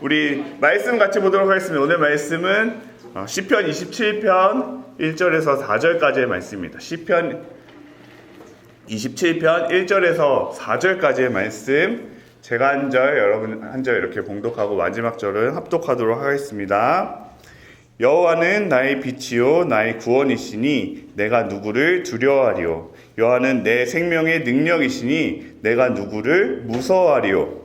우리 말씀 같이 보도록 하겠습니다. 오늘 말씀은 어, 시편 27편 1절에서 4절까지의 말씀입니다. 시편 27편 1절에서 4절까지의 말씀 제가 한 절 여러분 한 절 이렇게 봉독하고 마지막 절은 합독하도록 하겠습니다. 여호와는 나의 빛이요 나의 구원이시니 내가 누구를 두려워하리요 여호와는 내 생명의 능력이시니 내가 누구를 무서워하리요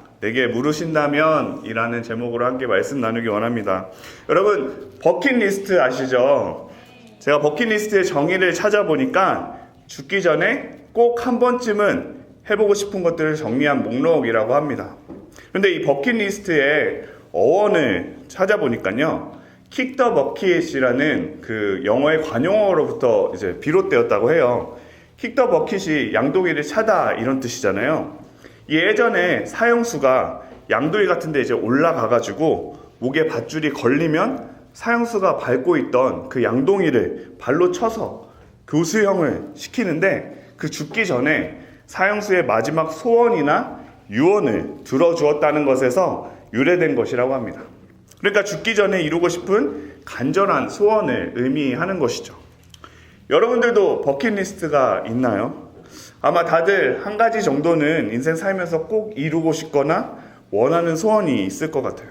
내게 물으신다면 이라는 제목으로 함께 말씀 나누기 원합니다. 여러분, 버킷리스트 아시죠? 제가 버킷리스트의 정의를 찾아보니까 죽기 전에 꼭 한 번쯤은 해보고 싶은 것들을 정리한 목록이라고 합니다. 그런데 이 버킷리스트의 어원을 찾아보니까요. 킥더 버킷이라는 그 영어의 관용어로부터 이제 비롯되었다고 해요. 킥더 버킷이 양동이를 차다 이런 뜻이잖아요. 예전에 사형수가 양도리 같은 데 이제 올라가 가지고 목에 밧줄이 걸리면 사형수가 밟고 있던 그 양동이를 발로 쳐서 교수형을 시키는데 그 죽기 전에 사형수의 마지막 소원이나 유언을 들어주었다는 것에서 유래된 것이라고 합니다. 그러니까 죽기 전에 이루고 싶은 간절한 소원을 의미하는 것이죠. 여러분들도 버킷리스트가 있나요? 아마 다들 한 가지 정도는 인생 살면서 꼭 이루고 싶거나 원하는 소원이 있을 것 같아요.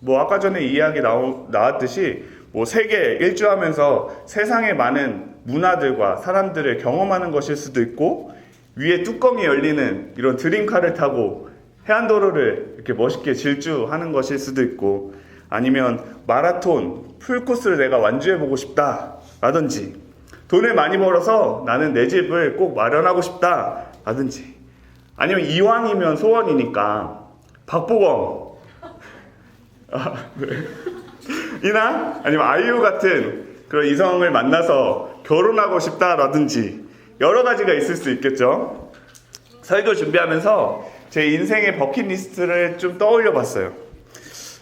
뭐 아까 전에 이야기 나오, 나왔듯이 뭐 세계 일주하면서 세상의 많은 문화들과 사람들을 경험하는 것일 수도 있고 위에 뚜껑이 열리는 이런 드림카를 타고 해안도로를 이렇게 멋있게 질주하는 것일 수도 있고 아니면 마라톤 풀코스를 내가 완주해보고 싶다 라든지 돈을 많이 벌어서 나는 내 집을 꼭 마련하고 싶다 라든지 아니면 이왕이면 소원이니까 박보검 아, 네. 이나 아니면 아이유 같은 그런 이성을 만나서 결혼하고 싶다라든지 여러 가지가 있을 수 있겠죠. 설교 준비하면서 제 인생의 버킷리스트를 좀 떠올려 봤어요.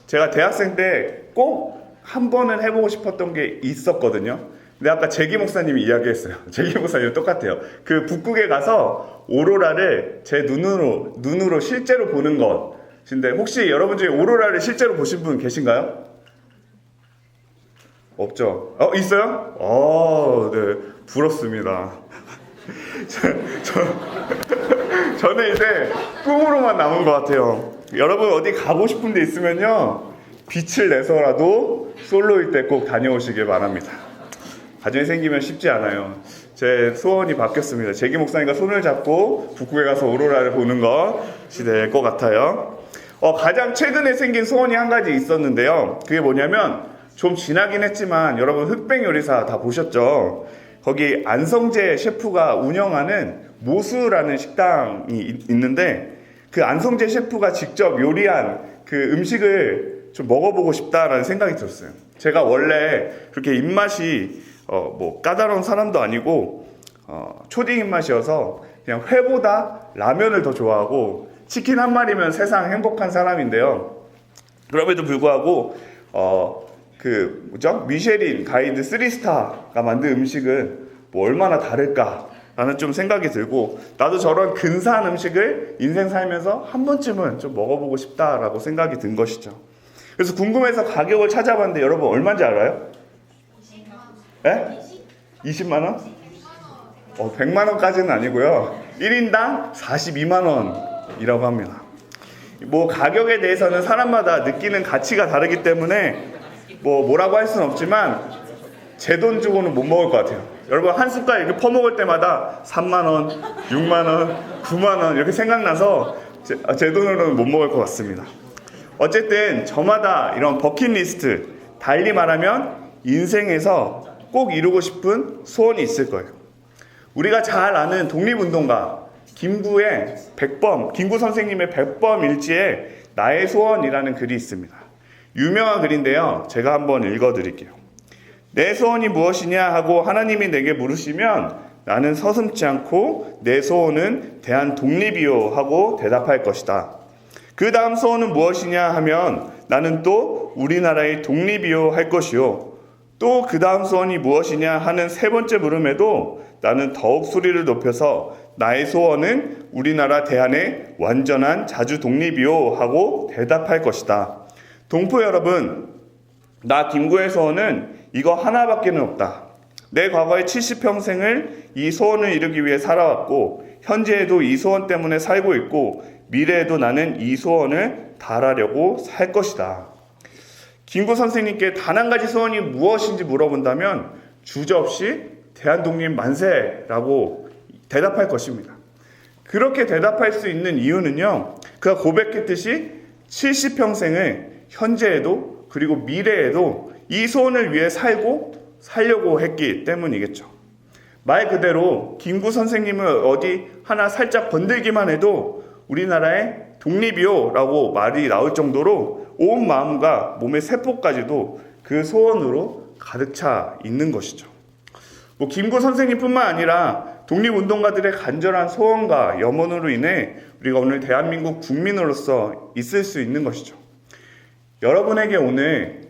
제가 대학생 때 꼭 한 번은 해보고 싶었던 게 있었거든요. 근데 아까 재기 목사님이 이야기했어요. 재기 목사님 똑같아요. 그 북극에 가서 오로라를 제 눈으로 눈으로 실제로 보는 것. 근데 혹시 여러분 중에 오로라를 실제로 보신 분 계신가요? 없죠. 어 있어요? 어, 네 부럽습니다. 저, 저 저는 이제 꿈으로만 남은 것 같아요. 여러분 어디 가고 싶은 데 있으면요 빛을 내서라도 솔로일 때 꼭 다녀오시길 바랍니다. 가정이 생기면 쉽지 않아요. 제 소원이 바뀌었습니다. 재기 목사님과 손을 잡고 북극에 가서 오로라를 보는 것이 될것 같아요. 어, 가장 최근에 생긴 소원이 한 가지 있었는데요. 그게 뭐냐면 좀 지나긴 했지만 여러분 흑백 요리사 다 보셨죠? 거기 안성재 셰프가 운영하는 모수라는 식당이 있- 있는데 그 안성재 셰프가 직접 요리한 그 음식을 좀 먹어보고 싶다라는 생각이 들었어요. 제가 원래 그렇게 입맛이 어, 뭐 까다로운 사람도 아니고 어, 초딩 입맛이어서 그냥 회보다 라면을 더 좋아하고 치킨 한 마리면 세상 행복한 사람인데요. 그럼에도 불구하고 어, 그 뭐죠? 미쉐린 가이드 3스타가 만든 음식은 뭐 얼마나 다를까라는 좀 생각이 들고 나도 저런 근사한 음식을 인생 살면서 한 번쯤은 좀 먹어보고 싶다라고 생각이 든 것이죠. 그래서 궁금해서 가격을 찾아봤는데 여러분 얼마인지 알아요? 예? 20만 원? 어, 100만 원까지는 아니고요. 1인당 42만 원이라고 합니다. 뭐 가격에 대해서는 사람마다 느끼는 가치가 다르기 때문에 뭐 뭐라고 할 수는 없지만 제 돈 주고는 못 먹을 것 같아요. 여러분 한 숟갈 이렇게 퍼먹을 때마다 3만 원, 6만 원, 9만 원 이렇게 생각나서 제, 아, 제 돈으로는 못 먹을 것 같습니다. 어쨌든 저마다 이런 버킷리스트 달리 말하면 인생에서 꼭 이루고 싶은 소원이 있을 거예요. 우리가 잘 아는 독립운동가 김구의 백범, 김구 선생님의 백범 일지에 나의 소원이라는 글이 있습니다. 유명한 글인데요. 제가 한번 읽어 드릴게요. 내 소원이 무엇이냐 하고 하나님이 내게 물으시면 나는 서슴지 않고 내 소원은 대한 독립이요 하고 대답할 것이다. 그 다음 소원은 무엇이냐 하면 나는 또 우리나라의 독립이요 할 것이요. 또 그 다음 소원이 무엇이냐 하는 세 번째 물음에도 나는 더욱 소리를 높여서 나의 소원은 우리나라 대한의 완전한 자주 독립이요 하고 대답할 것이다. 동포 여러분, 나 김구의 소원은 이거 하나밖에는 없다. 내 과거의 70평생을 이 소원을 이루기 위해 살아왔고 현재에도 이 소원 때문에 살고 있고 미래에도 나는 이 소원을 달하려고 살 것이다. 김구 선생님께 단 한 가지 소원이 무엇인지 물어본다면 주저없이 대한독립 만세라고 대답할 것입니다. 그렇게 대답할 수 있는 이유는요, 그가 고백했듯이 70평생을 현재에도 그리고 미래에도 이 소원을 위해 살고 살려고 했기 때문이겠죠. 말 그대로 김구 선생님을 어디 하나 살짝 건들기만 해도 우리나라의 독립이요라고 말이 나올 정도로 온 마음과 몸의 세포까지도 그 소원으로 가득 차 있는 것이죠. 뭐 김구 선생님뿐만 아니라 독립운동가들의 간절한 소원과 염원으로 인해 우리가 오늘 대한민국 국민으로서 있을 수 있는 것이죠. 여러분에게 오늘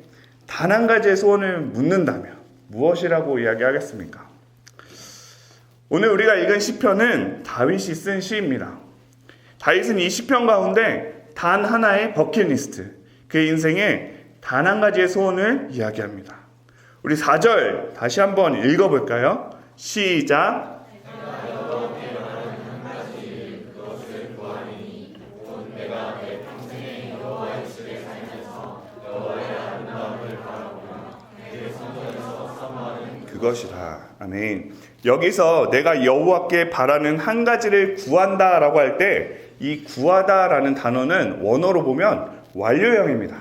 단 한 가지의 소원을 묻는다면 무엇이라고 이야기하겠습니까? 오늘 우리가 읽은 시편은 다윗이 쓴 시입니다. 다윗은 이 시편 가운데 단 하나의 버킷리스트, 그의 인생에 단한 가지의 소원을 이야기합니다. 우리 4절 다시 한번 읽어볼까요? 시작. 그것이라. 아멘. 여기서 내가 여호와께 바라는 한 가지를 구한다라고 할 때 이 구하다라는 단어는 원어로 보면 완료형입니다.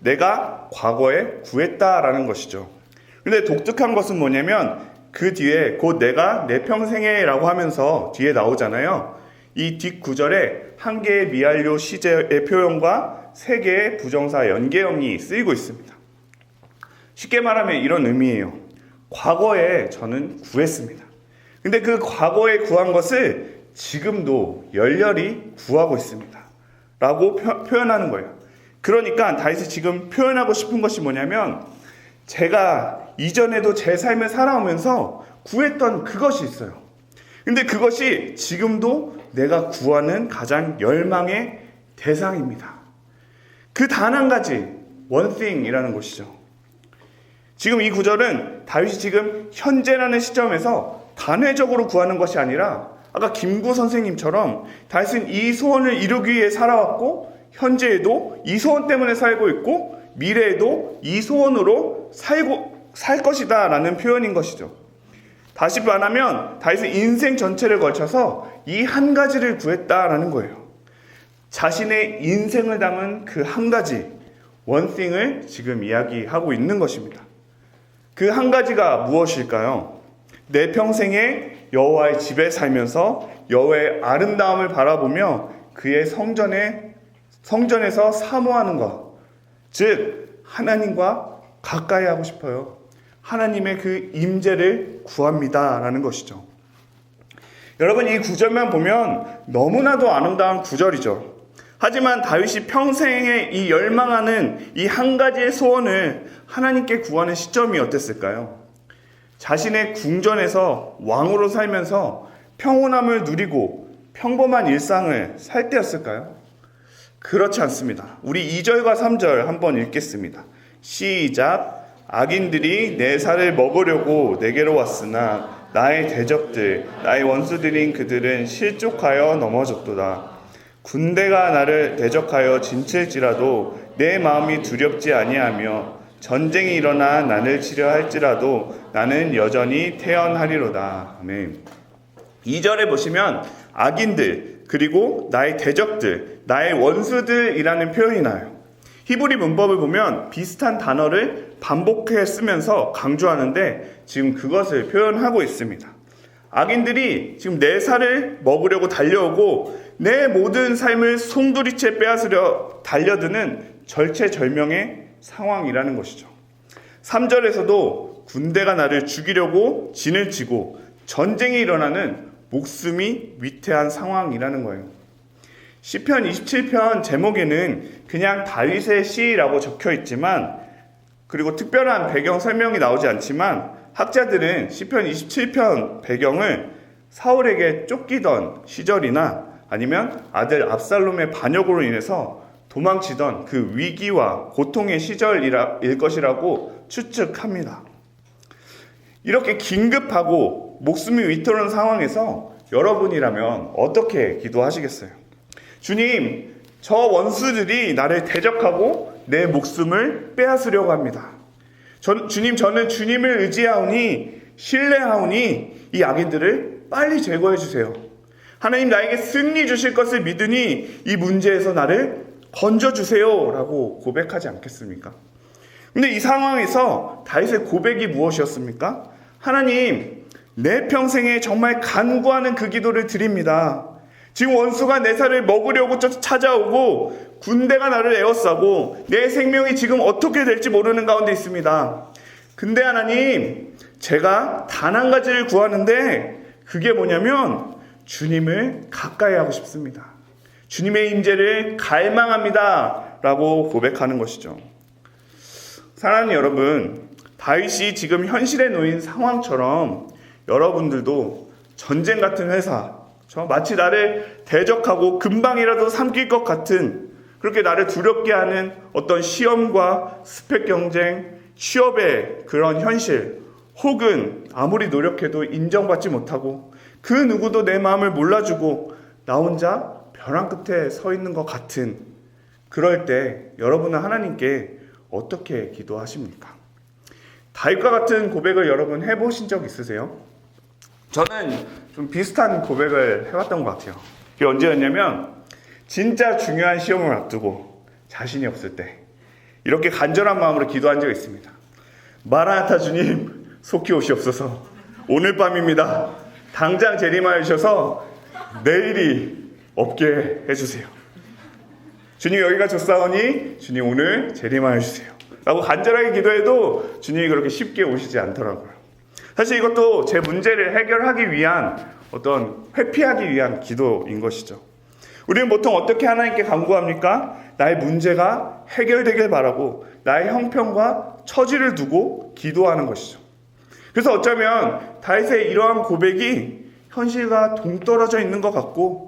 내가 과거에 구했다라는 것이죠. 근데 독특한 것은 뭐냐면 그 뒤에 곧 내가 내 평생에라고 하면서 뒤에 나오잖아요. 이 뒷구절에 한 개의 미완료 시제의 표현과 세 개의 부정사 연계형이 쓰이고 있습니다. 쉽게 말하면 이런 의미예요. 과거에 저는 구했습니다. 근데 그 과거에 구한 것을 지금도 열렬히 구하고 있습니다. 라고 표, 표현하는 거예요. 그러니까 다윗이 지금 표현하고 싶은 것이 뭐냐면 제가 이전에도 제 삶을 살아오면서 구했던 그것이 있어요. 근데 그것이 지금도 내가 구하는 가장 열망의 대상입니다. 그 단 한 가지, one thing이라는 것이죠. 지금 이 구절은 다윗이 지금 현재라는 시점에서 단회적으로 구하는 것이 아니라 아까 김구 선생님처럼 다윗은 이 소원을 이루기 위해 살아왔고 현재에도 이 소원 때문에 살고 있고 미래에도 이 소원으로 살고 살 것이다라는 표현인 것이죠. 다시 말하면 다윗은 인생 전체를 걸쳐서 이 한 가지를 구했다라는 거예요. 자신의 인생을 담은 그 한 가지 원띵을 지금 이야기하고 있는 것입니다. 그 한 가지가 무엇일까요? 내 평생에 여호와의 집에 살면서 여호와의 아름다움을 바라보며 그의 성전에 성전에서 사모하는 것, 즉 하나님과 가까이 하고 싶어요. 하나님의 그 임재를 구합니다라는 것이죠. 여러분 이 구절만 보면 너무나도 아름다운 구절이죠. 하지만 다윗이 평생에 이 열망하는 이 한 가지의 소원을 하나님께 구하는 시점이 어땠을까요? 자신의 궁전에서 왕으로 살면서 평온함을 누리고 평범한 일상을 살 때였을까요? 그렇지 않습니다. 우리 2절과 3절 한번 읽겠습니다. 시작. 악인들이 내 살을 먹으려고 내게로 왔으나 나의 대적들, 나의 원수들인 그들은 실족하여 넘어졌도다. 군대가 나를 대적하여 진칠지라도 내 마음이 두렵지 아니하며 전쟁이 일어나 나를 치려 할지라도 나는 여전히 태연하리로다. 아멘. 2절에 보시면 악인들 그리고 나의 대적들, 나의 원수들이라는 표현이 나요. 히브리 문법을 보면 비슷한 단어를 반복해 쓰면서 강조하는데 지금 그것을 표현하고 있습니다. 악인들이 지금 내 살을 먹으려고 달려오고 내 모든 삶을 송두리째 빼앗으려 달려드는 절체절명의 상황이라는 것이죠. 3절에서도 군대가 나를 죽이려고 진을 치고 전쟁이 일어나는 목숨이 위태한 상황이라는 거예요. 시편 27편 제목에는 그냥 다윗의 시라고 적혀 있지만 그리고 특별한 배경 설명이 나오지 않지만 학자들은 시편 27편 배경을 사울에게 쫓기던 시절이나 아니면 아들 압살롬의 반역으로 인해서 도망치던 그 위기와 고통의 시절일 것이라고 추측합니다. 이렇게 긴급하고 목숨이 위태로운 상황에서 여러분이라면 어떻게 기도하시겠어요? 주님, 저 원수들이 나를 대적하고 내 목숨을 빼앗으려고 합니다. 전, 주님, 저는 주님을 의지하오니, 신뢰하오니, 이 악인들을 빨리 제거해 주세요. 하나님 나에게 승리 주실 것을 믿으니 이 문제에서 나를 건져 주세요. 라고 고백하지 않겠습니까? 근데 이 상황에서 다윗의 고백이 무엇이었습니까? 하나님, 내 평생에 정말 간구하는 그 기도를 드립니다. 지금 원수가 내 살을 먹으려고 찾아오고 군대가 나를 에워싸고 내 생명이 지금 어떻게 될지 모르는 가운데 있습니다. 근데 하나님, 제가 단 한 가지를 구하는데 그게 뭐냐면 주님을 가까이 하고 싶습니다. 주님의 임재를 갈망합니다. 라고 고백하는 것이죠. 사랑하는 여러분, 다윗이 지금 현실에 놓인 상황처럼 여러분들도 전쟁 같은 회사, 저 마치 나를 대적하고 금방이라도 삼킬 것 같은 그렇게 나를 두렵게 하는 어떤 시험과 스펙 경쟁, 취업의 그런 현실, 혹은 아무리 노력해도 인정받지 못하고 그 누구도 내 마음을 몰라주고 나 혼자 벼랑 끝에 서 있는 것 같은 그럴 때 여러분은 하나님께 어떻게 기도하십니까? 다윗과 같은 고백을 여러분 해보신 적 있으세요? 저는 좀 비슷한 고백을 해왔던 것 같아요. 그게 언제였냐면 진짜 중요한 시험을 앞두고 자신이 없을 때 이렇게 간절한 마음으로 기도한 적이 있습니다. 마라나타 주님 속히 오시옵소서. 오늘 밤입니다. 당장 재림하여 주셔서 내일이 없게 해주세요. 주님 여기가 좋사오니 주님 오늘 재림하여 주세요. 라고 간절하게 기도해도 주님이 그렇게 쉽게 오시지 않더라고요. 사실 이것도 제 문제를 해결하기 위한 어떤 회피하기 위한 기도인 것이죠. 우리는 보통 어떻게 하나님께 간구합니까? 나의 문제가 해결되길 바라고 나의 형편과 처지를 두고 기도하는 것이죠. 그래서 어쩌면 다윗의 이러한 고백이 현실과 동떨어져 있는 것 같고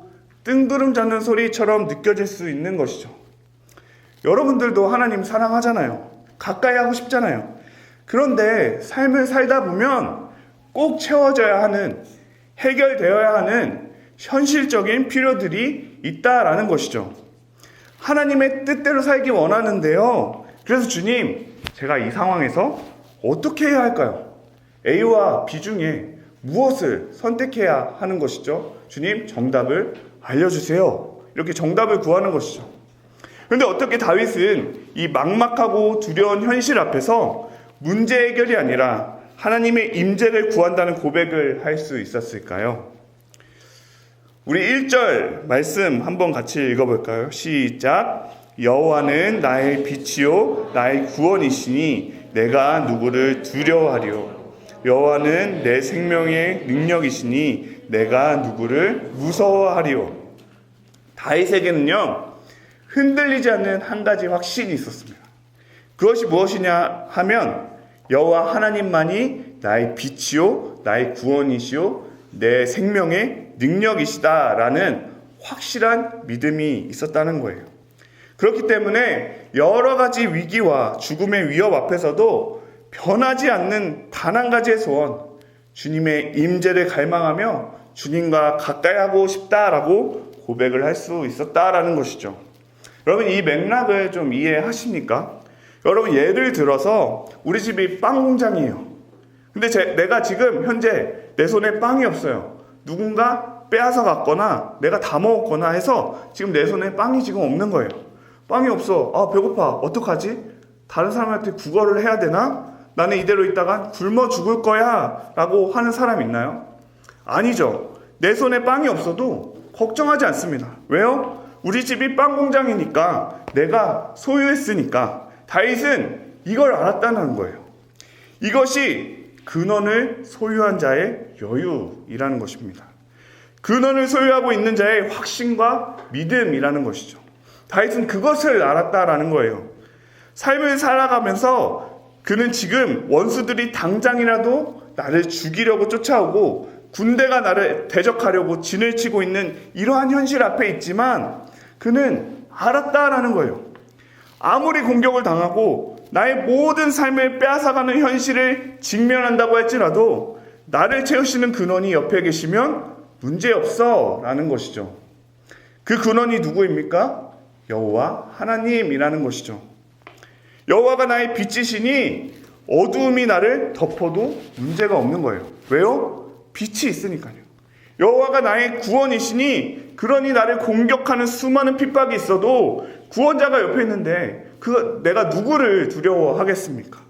뜬구름 잡는 소리처럼 느껴질 수 있는 것이죠. 여러분들도 하나님 사랑하잖아요. 가까이 하고 싶잖아요. 그런데 삶을 살다 보면 꼭 채워져야 하는, 해결되어야 하는 현실적인 필요들이 있다라는 것이죠. 하나님의 뜻대로 살기 원하는데요. 그래서 주님, 제가 이 상황에서 어떻게 해야 할까요? A와 B 중에 무엇을 선택해야 하는 것이죠? 주님, 정답을 알려주세요. 이렇게 정답을 구하는 것이죠. 그런데 어떻게 다윗은 이 막막하고 두려운 현실 앞에서 문제 해결이 아니라 하나님의 임재를 구한다는 고백을 할 수 있었을까요? 우리 1절 말씀 한번 같이 읽어볼까요? 시작. 여호와는 나의 빛이요 나의 구원이시니 내가 누구를 두려워하리요. 여호와는 내 생명의 능력이시니 내가 누구를 무서워하리요. 다윗에게는요 흔들리지 않는 한 가지 확신이 있었습니다. 그것이 무엇이냐 하면 여호와 하나님만이 나의 빛이요 나의 구원이시요 내 생명의 능력이시다라는 확실한 믿음이 있었다는 거예요. 그렇기 때문에 여러 가지 위기와 죽음의 위협 앞에서도 변하지 않는 단 한 가지의 소원, 주님의 임재를 갈망하며 주님과 가까이 하고 싶다라고 고백을 할 수 있었다라는 것이죠. 여러분 이 맥락을 좀 이해하십니까? 여러분 예를 들어서 우리 집이 빵 공장이에요. 근데 제, 내가 지금 현재 내 손에 빵이 없어요. 누군가 빼앗아 갔거나 내가 다 먹었거나 해서 지금 내 손에 빵이 지금 없는 거예요. 빵이 없어. 아 배고파. 어떡하지? 다른 사람한테 구걸을 해야 되나? 나는 이대로 있다가 굶어 죽을 거야. 라고 하는 사람 있나요? 아니죠. 내 손에 빵이 없어도 걱정하지 않습니다. 왜요? 우리 집이 빵 공장이니까 내가 소유했으니까 다윗은 이걸 알았다는 거예요. 이것이 근원을 소유한 자의 여유이라는 것입니다. 근원을 소유하고 있는 자의 확신과 믿음이라는 것이죠. 다윗은 그것을 알았다라는 거예요. 삶을 살아가면서 그는 지금 원수들이 당장이라도 나를 죽이려고 쫓아오고 군대가 나를 대적하려고 진을 치고 있는 이러한 현실 앞에 있지만 그는 알았다라는 거예요. 아무리 공격을 당하고 나의 모든 삶을 빼앗아가는 현실을 직면한다고 할지라도 나를 채우시는 근원이 옆에 계시면 문제없어 라는 것이죠. 그 근원이 누구입니까? 여호와 하나님이라는 것이죠. 여호와가 나의 빛이시니 어두움이 나를 덮어도 문제가 없는 거예요. 왜요? 빛이 있으니까요. 여호와가 나의 구원이시니 그러니 나를 공격하는 수많은 핍박이 있어도 구원자가 옆에 있는데 그 내가 누구를 두려워하겠습니까?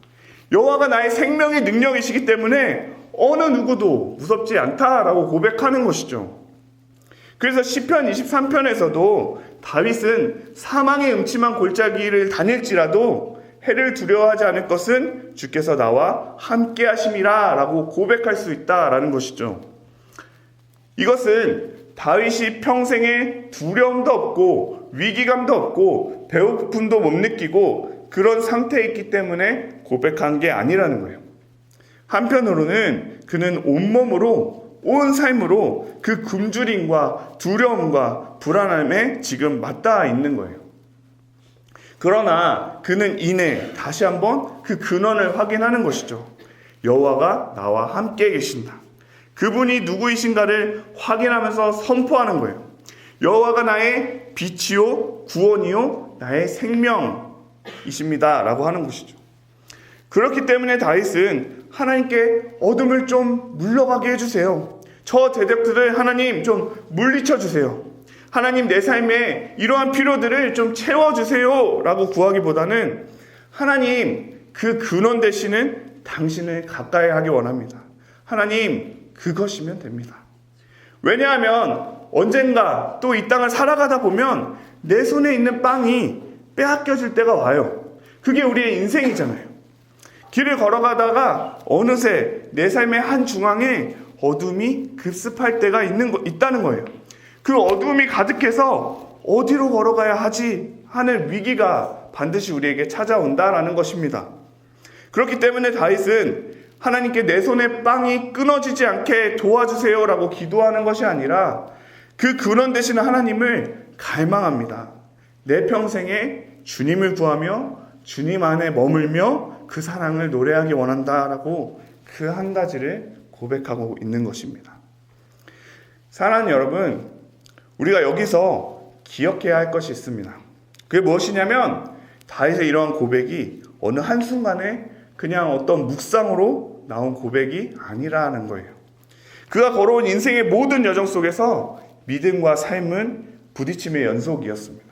여호와가 나의 생명의 능력이시기 때문에 어느 누구도 무섭지 않다라고 고백하는 것이죠. 그래서 시편 23편에서도 다윗은 사망의 음침한 골짜기를 다닐지라도 해를 두려워하지 않을 것은 주께서 나와 함께 하심이라 라고 고백할 수 있다라는 것이죠. 이것은 다윗이 평생에 두려움도 없고 위기감도 없고 배고픔도 못 느끼고 그런 상태에 있기 때문에 고백한 게 아니라는 거예요. 한편으로는 그는 온몸으로 온 삶으로 그 굶주림과 두려움과 불안함에 지금 맞닿아 있는 거예요. 그러나 그는 이내 다시 한번 그 근원을 확인하는 것이죠. 여호와가 나와 함께 계신다. 그분이 누구이신가를 확인하면서 선포하는 거예요. 여호와가 나의 빛이요 구원이요 나의 생명이십니다라고 하는 것이죠. 그렇기 때문에 다윗은 하나님께 어둠을 좀 물러가게 해주세요. 저 대적들을 하나님 좀 물리쳐 주세요. 하나님 내 삶에 이러한 필요들을 좀 채워주세요. 라고 구하기보다는 하나님 그 근원 되시는 당신을 가까이 하기 원합니다. 하나님 그것이면 됩니다. 왜냐하면 언젠가 또 이 땅을 살아가다 보면 내 손에 있는 빵이 빼앗겨질 때가 와요. 그게 우리의 인생이잖아요. 길을 걸어가다가 어느새 내 삶의 한 중앙에 어둠이 급습할 때가 있는 거, 있다는 거예요. 그 어둠이 가득해서 어디로 걸어가야 하지 하는 위기가 반드시 우리에게 찾아온다라는 것입니다. 그렇기 때문에 다윗은 하나님께 내 손에 빵이 끊어지지 않게 도와주세요라고 기도하는 것이 아니라 그 근원 되시는 하나님을 갈망합니다. 내 평생에 주님을 구하며 주님 안에 머물며 그 사랑을 노래하기 원한다라고 그 한 가지를 고백하고 있는 것입니다. 사랑하는 여러분, 우리가 여기서 기억해야 할 것이 있습니다. 그게 무엇이냐면 다윗의 이러한 고백이 어느 한순간에 그냥 어떤 묵상으로 나온 고백이 아니라는 거예요. 그가 걸어온 인생의 모든 여정 속에서 믿음과 삶은 부딪힘의 연속이었습니다.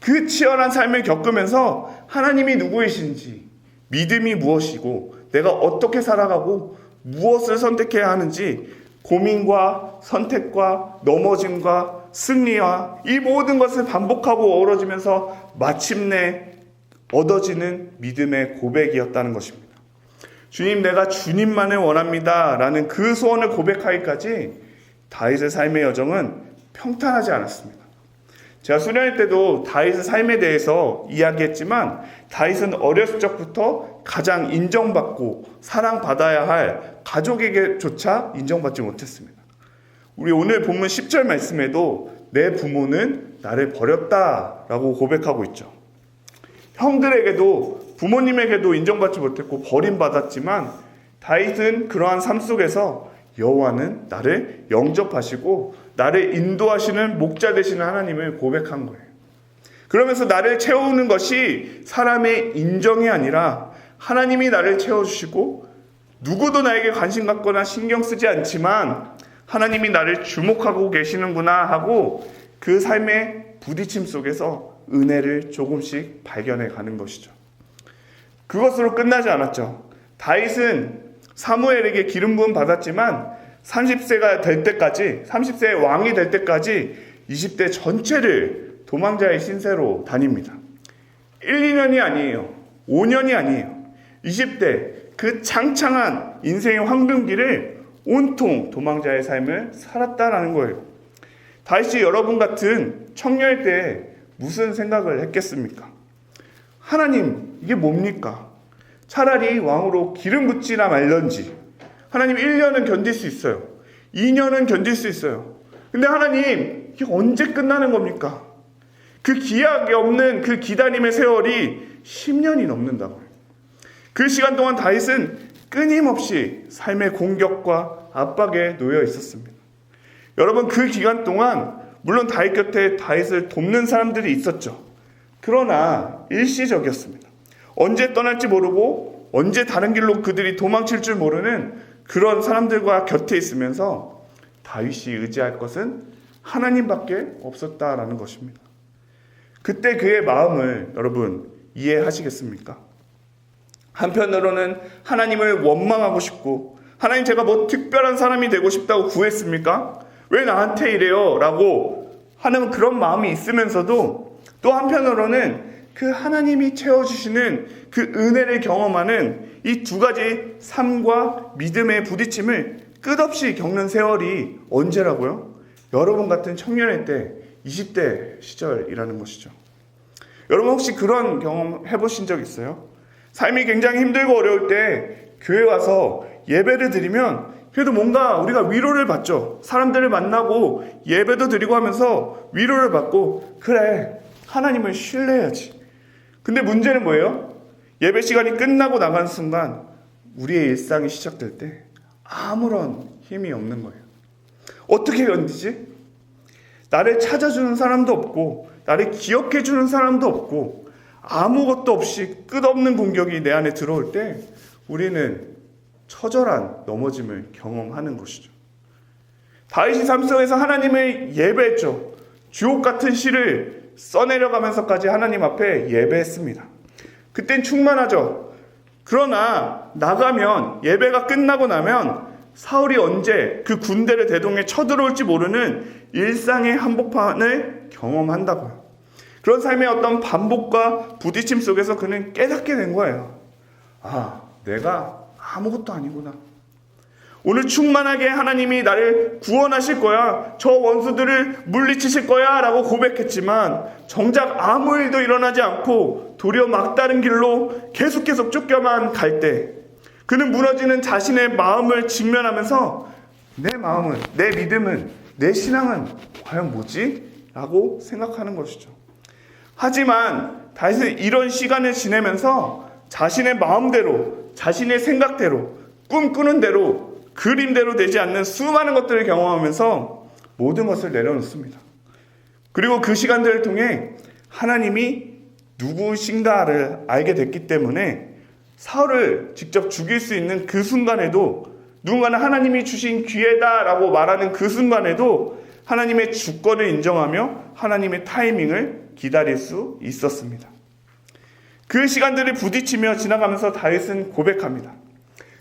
그 치열한 삶을 겪으면서 하나님이 누구이신지, 믿음이 무엇이고, 내가 어떻게 살아가고 무엇을 선택해야 하는지 고민과 선택과 넘어짐과 승리와 이 모든 것을 반복하고 어우러지면서 마침내 얻어지는 믿음의 고백이었다는 것입니다. 주님, 내가 주님만을 원합니다. 라는 그 소원을 고백하기까지 다윗의 삶의 여정은 평탄하지 않았습니다. 제가 수련회 때도 다윗의 삶에 대해서 이야기했지만 다윗은 어렸을 적부터 가장 인정받고 사랑받아야 할 가족에게조차 인정받지 못했습니다. 우리 오늘 본문 10절 말씀에도 내 부모는 나를 버렸다라고 고백하고 있죠. 형들에게도 부모님에게도 인정받지 못했고 버림받았지만 다윗은 그러한 삶 속에서 여호와는 나를 영접하시고 나를 인도하시는 목자 되시는 하나님을 고백한 거예요. 그러면서 나를 채우는 것이 사람의 인정이 아니라 하나님이 나를 채워주시고 누구도 나에게 관심 갖거나 신경 쓰지 않지만 하나님이 나를 주목하고 계시는구나 하고 그 삶의 부딪힘 속에서 은혜를 조금씩 발견해 가는 것이죠. 그것으로 끝나지 않았죠. 다윗은 사무엘에게 기름 부음 받았지만 30세가 될 때까지 30세의 왕이 될 때까지 20대 전체를 도망자의 신세로 다닙니다. 1, 2년이 아니에요. 5년이 아니에요. 20대 그 창창한 인생의 황금기를 온통 도망자의 삶을 살았다라는 거예요. 다시 여러분 같은 청년일 때 무슨 생각을 했겠습니까? 하나님, 이게 뭡니까? 차라리 왕으로 기름 붓지나 말던지. 하나님 1년은 견딜 수 있어요. 2년은 견딜 수 있어요. 근데 하나님, 이게 언제 끝나는 겁니까? 그 기약이 없는 그 기다림의 세월이 10년이 넘는다고요. 그 시간 동안 다윗은 끊임없이 삶의 공격과 압박에 놓여 있었습니다. 여러분 그 기간 동안 물론 다윗 곁에 다윗을 돕는 사람들이 있었죠. 그러나 일시적이었습니다. 언제 떠날지 모르고 언제 다른 길로 그들이 도망칠 줄 모르는 그런 사람들과 곁에 있으면서 다윗이 의지할 것은 하나님밖에 없었다라는 것입니다. 그때 그의 마음을 여러분 이해하시겠습니까? 한편으로는 하나님을 원망하고 싶고 하나님 제가 뭐 특별한 사람이 되고 싶다고 구했습니까? 왜 나한테 이래요? 라고 하는 그런 마음이 있으면서도 또 한편으로는 그 하나님이 채워주시는 그 은혜를 경험하는 이 두 가지 삶과 믿음의 부딪힘을 끝없이 겪는 세월이 언제라고요? 여러분 같은 청년의 때 20대 시절이라는 것이죠. 여러분 혹시 그런 경험 해보신 적 있어요? 삶이 굉장히 힘들고 어려울 때 교회 와서 예배를 드리면 그래도 뭔가 우리가 위로를 받죠. 사람들을 만나고 예배도 드리고 하면서 위로를 받고 그래 하나님을 신뢰해야지. 근데 문제는 뭐예요? 예배 시간이 끝나고 나가는 순간 우리의 일상이 시작될 때 아무런 힘이 없는 거예요. 어떻게 견디지? 나를 찾아주는 사람도 없고 나를 기억해 주는 사람도 없고 아무것도 없이 끝없는 공격이 내 안에 들어올 때 우리는 처절한 넘어짐을 경험하는 것이죠. 다윗이 삶 속에서 하나님을 예배했죠. 주옥 같은 시를 써내려가면서까지 하나님 앞에 예배했습니다. 그땐 충만하죠. 그러나 나가면 예배가 끝나고 나면 사울이 언제 그 군대를 대동해 쳐들어올지 모르는 일상의 한복판을 경험한다고요. 그런 삶의 어떤 반복과 부딪힘 속에서 그는 깨닫게 된 거예요. 아, 내가 아무것도 아니구나. 오늘 충만하게 하나님이 나를 구원하실 거야. 저 원수들을 물리치실 거야. 라고 고백했지만 정작 아무 일도 일어나지 않고 도리어 막다른 길로 계속 계속 쫓겨만 갈 때 그는 무너지는 자신의 마음을 직면하면서 내 마음은, 내 믿음은, 내 신앙은 과연 뭐지? 라고 생각하는 것이죠. 하지만 다윗은 이런 시간을 지내면서 자신의 마음대로, 자신의 생각대로, 꿈꾸는 대로, 그림대로 되지 않는 수많은 것들을 경험하면서 모든 것을 내려놓습니다. 그리고 그 시간들을 통해 하나님이 누구신가를 알게 됐기 때문에 사울을 직접 죽일 수 있는 그 순간에도 누군가는 하나님이 주신 기회다라고 말하는 그 순간에도 하나님의 주권을 인정하며 하나님의 타이밍을 기다릴 수 있었습니다. 그 시간들을 부딪히며 지나가면서 다윗은 고백합니다.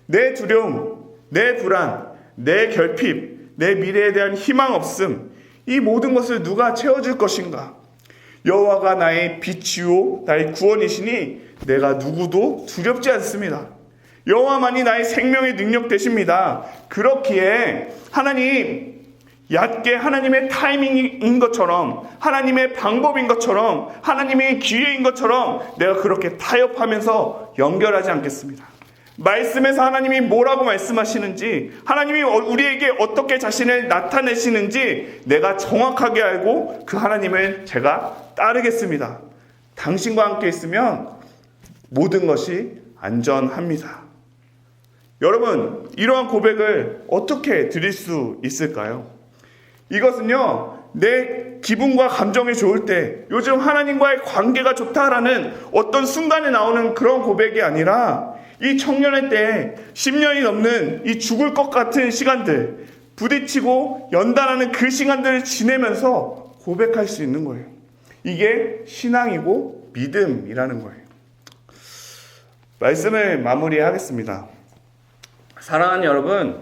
내 두려움, 내 불안, 내 결핍, 내 미래에 대한 희망 없음, 이 모든 것을 누가 채워줄 것인가? 여호와가 나의 빛이요 나의 구원이시니 내가 누구도 두렵지 않습니다. 여호와만이 나의 생명의 능력 되십니다. 그렇기에 하나님 얕게 하나님의 타이밍인 것처럼 하나님의 방법인 것처럼 하나님의 기회인 것처럼 내가 그렇게 타협하면서 연결하지 않겠습니다. 말씀에서 하나님이 뭐라고 말씀하시는지, 하나님이 우리에게 어떻게 자신을 나타내시는지 내가 정확하게 알고 그 하나님을 제가 따르겠습니다. 당신과 함께 있으면 모든 것이 안전합니다. 여러분, 이러한 고백을 어떻게 드릴 수 있을까요? 이것은요, 내 기분과 감정이 좋을 때, 요즘 하나님과의 관계가 좋다라는 어떤 순간에 나오는 그런 고백이 아니라, 이 청년의 때 10년이 넘는 이 죽을 것 같은 시간들, 부딪히고 연단하는 그 시간들을 지내면서 고백할 수 있는 거예요. 이게 신앙이고 믿음이라는 거예요. 말씀을 마무리하겠습니다. 사랑하는 여러분,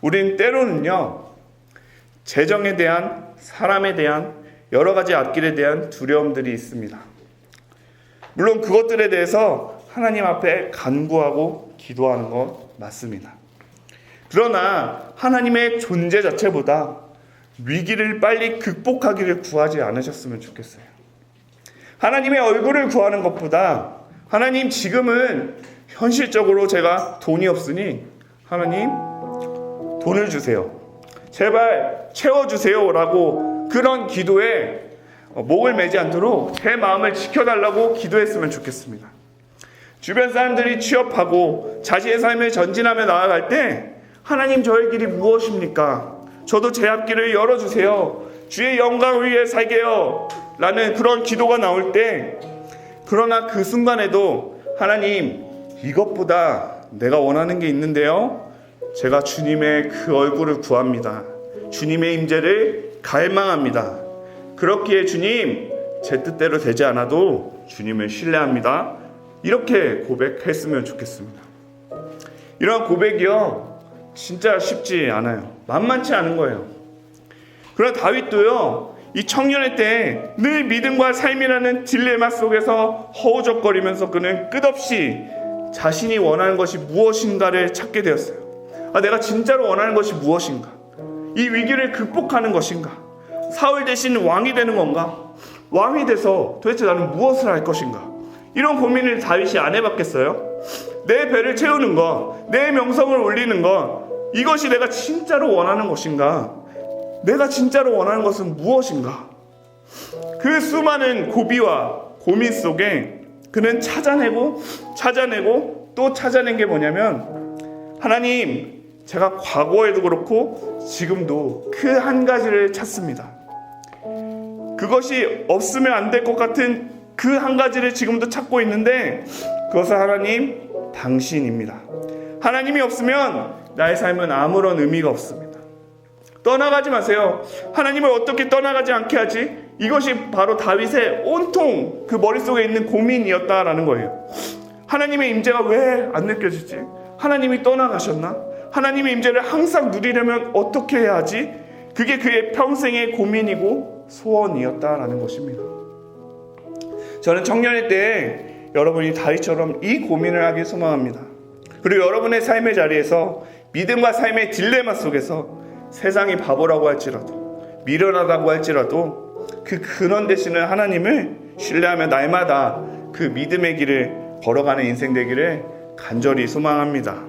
우린 때로는요, 재정에 대한, 사람에 대한, 여러 가지 앞길에 대한 두려움들이 있습니다. 물론 그것들에 대해서 하나님 앞에 간구하고 기도하는 건 맞습니다. 그러나 하나님의 존재 자체보다 위기를 빨리 극복하기를 구하지 않으셨으면 좋겠어요. 하나님의 얼굴을 구하는 것보다 하나님 지금은 현실적으로 제가 돈이 없으니 하나님 돈을 주세요. 제발 채워주세요 라고 그런 기도에 목을 매지 않도록 제 마음을 지켜달라고 기도했으면 좋겠습니다. 주변 사람들이 취업하고 자신의 삶을 전진하며 나아갈 때 하나님 저의 길이 무엇입니까? 저도 제 앞길을 열어주세요. 주의 영광을 위해 살게요. 라는 그런 기도가 나올 때 그러나 그 순간에도 하나님 이것보다 내가 원하는 게 있는데요. 제가 주님의 그 얼굴을 구합니다. 주님의 임재를 갈망합니다. 그렇기에 주님 제 뜻대로 되지 않아도 주님을 신뢰합니다. 이렇게 고백했으면 좋겠습니다. 이런 고백이요 진짜 쉽지 않아요. 만만치 않은 거예요. 그러나 다윗도요 이 청년의 때늘 믿음과 삶이라는 딜레마 속에서 허우적거리면서 그는 끝없이 자신이 원하는 것이 무엇인가를 찾게 되었어요. 아, 내가 진짜로 원하는 것이 무엇인가? 이 위기를 극복하는 것인가? 사울 대신 왕이 되는 건가? 왕이 돼서 도대체 나는 무엇을 할 것인가? 이런 고민을 다윗이 안 해봤겠어요? 내 배를 채우는 것, 내 명성을 올리는 것, 이것이 내가 진짜로 원하는 것인가? 내가 진짜로 원하는 것은 무엇인가? 그 수많은 고비와 고민 속에 그는 찾아내고 찾아내고 또 찾아낸 게 뭐냐면 하나님 제가 과거에도 그렇고 지금도 그 한 가지를 찾습니다. 그것이 없으면 안 될 것 같은 그 한 가지를 지금도 찾고 있는데 그것은 하나님 당신입니다. 하나님이 없으면 나의 삶은 아무런 의미가 없습니다. 떠나가지 마세요. 하나님을 어떻게 떠나가지 않게 하지? 이것이 바로 다윗의 온통 그 머릿속에 있는 고민이었다라는 거예요. 하나님의 임재가 왜 안 느껴지지? 하나님이 떠나가셨나? 하나님의 임재를 항상 누리려면 어떻게 해야 하지? 그게 그의 평생의 고민이고 소원이었다라는 것입니다. 저는 청년의 때 여러분이 다윗처럼 이 고민을 하길 소망합니다. 그리고 여러분의 삶의 자리에서 믿음과 삶의 딜레마 속에서 세상이 바보라고 할지라도 미련하다고 할지라도 그 근원 되시는 하나님을 신뢰하며 날마다 그 믿음의 길을 걸어가는 인생 되기를 간절히 소망합니다.